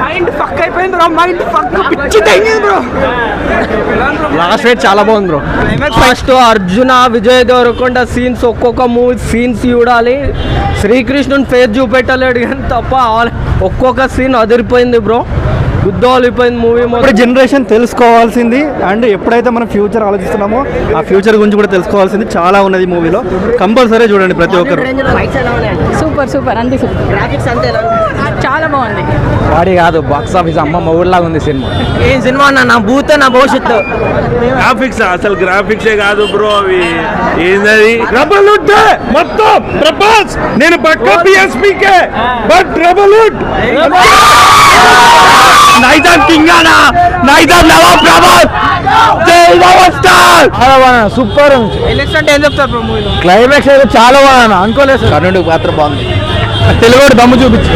Mind fuck అయిపోయింది bro mind fuck పిచ్చి తగ్గింది బ్రో లాస్ట్ ఫైట్ చాలా బాగుంది bro first Arjuna Vijay Devarakonda scenes ఒక్కొక్క మూవీ సీన్స్ చూడాలి. శ్రీకృష్ణుని ఫేస్ చూపెట్టలేడు కానీ తప్ప ఒక్కొక్క సీన్ అదిరిపోయింది బ్రో గుద్దోలిపోయింది మూవీ ఇప్పుడు జనరేషన్ తెలుసుకోవాల్సింది అండ్ ఎప్పుడైతే మనం ఫ్యూచర్ ఆలోచిస్తున్నామో ఆ ఫ్యూచర్ గురించి కూడా తెలుసుకోవాల్సింది చాలా ఉన్నది మూవీలో. కంపల్సరీ చూడండి ప్రతి ఒక్కరు. సూపర్ సూపర్ అంతే సూపర్ చాలా బాగుంది. వాడి కాదు బాక్స్ ఆఫీస్ అమ్మ మొగుడులాగా ఉంది సినిమా. ఏం సినిమా అన్న నా భూత నా భవిష్యత్తు. గ్రాఫిక్స్ అసలు గ్రాఫిక్సే కాదు బ్రో అవి. ఏందది? ఉంటే మొత్తం! ప్రభాస్! నేను పక్క పిఎస్పీకే బట్ డబల్ వుడ్ నైజాం కింగ్ అనా నైజాం నవాబ్ ప్రభాస్! జై నవాబ్ స్టార్! సూపర్ క్లైమాక్స్ అయితే చాలా బాగా అనుకోలేదు. కర్ణుడి పాత్ర బాగుంది. తెలుగు దమ్ము చూపించు.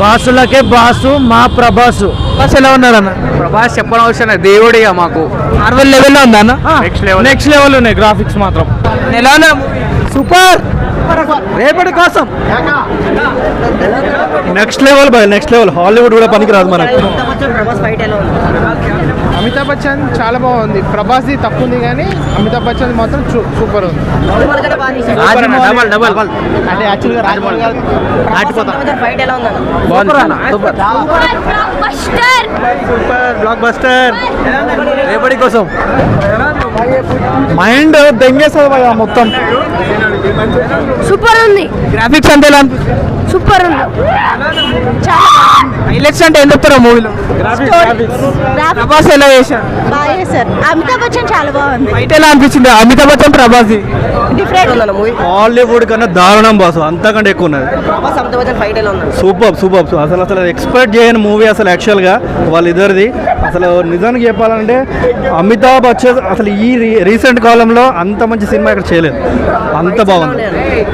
బాసులకే బాసు మా ప్రభాసు. బస్ ఎలా ఉన్నారన్న ప్రభాస్ చెప్పడం అవసరం లేదు దేవుడిగా మాకు. మార్వల్ లెవెల్లో ఉందా అన్న? నెక్స్ట్ లెవెల్ నెక్స్ట్ లెవెల్ ఉన్నాయి గ్రాఫిక్స్ మాత్రం. ఎలా సూపర్! రేపటి కోసం. Next level boy next level Hollywood కూడా పనికిరాదు మనకు. అమితాబ్ బచ్చన్ చాలా బాగుంది. ప్రభాస్ది తక్కువ ఉంది కానీ అమితాబ్ బచ్చన్ మాత్రం సూపర్ ఉంది. డబల్ డబల్ అంటే యాక్చువల్గా రాజమౌళి గారు బ్లాక్ బస్టర్ రేపటి కోసం. మైండ్ దెంగేస్తుంది మొత్తం. సూపర్ ఉంది. గ్రాఫిక్స్ అనిపిస్తుంది. సూపర్ ఉంది. హైలైట్స్ అంటే ఏం చెప్తారు మూవీలో? ప్రభాస్ ఎలా చేశారు? బాగా చేశారు. అమితాబ్ బచ్చన్ చాలా బాగుంది. ఫైట్ ఎలా అనిపించింది? అమితాబ్ బచ్చన్ ప్రభాస్ హాలీవుడ్ కన్నా దారుణం బాసు అంతకంటే ఎక్కువ ఉన్నది. సూపర్ సూపర్ అసలు అసలు ఎక్స్పెక్ట్ చేయని మూవీ అసలు యాక్చువల్గా వాళ్ళిద్దరిది. అసలు నిజానికి చెప్పాలంటే అమితాబ్ బచ్చన్ అసలు ఈ రీసెంట్ కాలంలో అంత మంచి సినిమా ఇక్కడ చేయలేదు. అంత బాగుంది.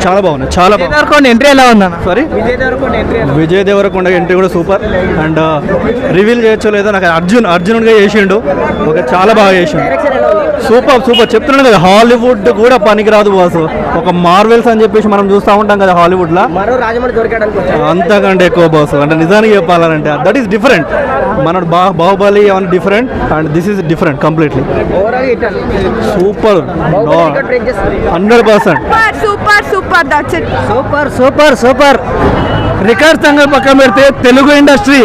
చాలా బాగుంది. చాలా ఎంట్రీ ఎలా ఉందన్న? సారీ విజయ్ దేవరకొండ ఎంట్రీ కూడా సూపర్. అండ్ రివీల్ చేయొచ్చో లేదో నాకు అర్జున్ అర్జునుడిగా చేసిండు. ఒక చాలా బాగా చేసిండు. Super super. చెప్తున్నాను కదా హాలీవుడ్ కూడా పనికిరాదు బాసు ఒక మార్వెల్స్ అని చెప్పేసి మనం చూస్తూ ఉంటాం కదా హాలీవుడ్లో. అంతకంటే ఎక్కువ బాస్ అంటే నిజానికి చెప్పాలంటే దట్ ఈస్ డిఫరెంట్ మన బా బాహుబలి అవన్నీ different and this is different completely super. Hundred percent. Super super super that's it super super super record సంగతి పక్కన పెడితే తెలుగు ఇండస్ట్రీ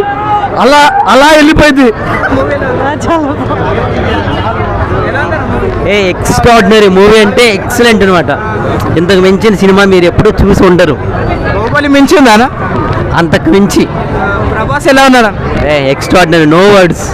అలా అలా వెళ్ళిపోయింది. ఏ ఎక్స్ట్రాడినరీ మూవీ అంటే ఎక్సలెంట్ అనమాట ఇంతకు మించిన సినిమా మీరు ఎప్పుడూ చూసి ఉండరు. బాహుబలి మించి ఉందా అంతకు మించి. ప్రభాస్ ఎలా ఉన్నాడు ఏ ఎక్స్ట్రాడినరీ నో వర్డ్స్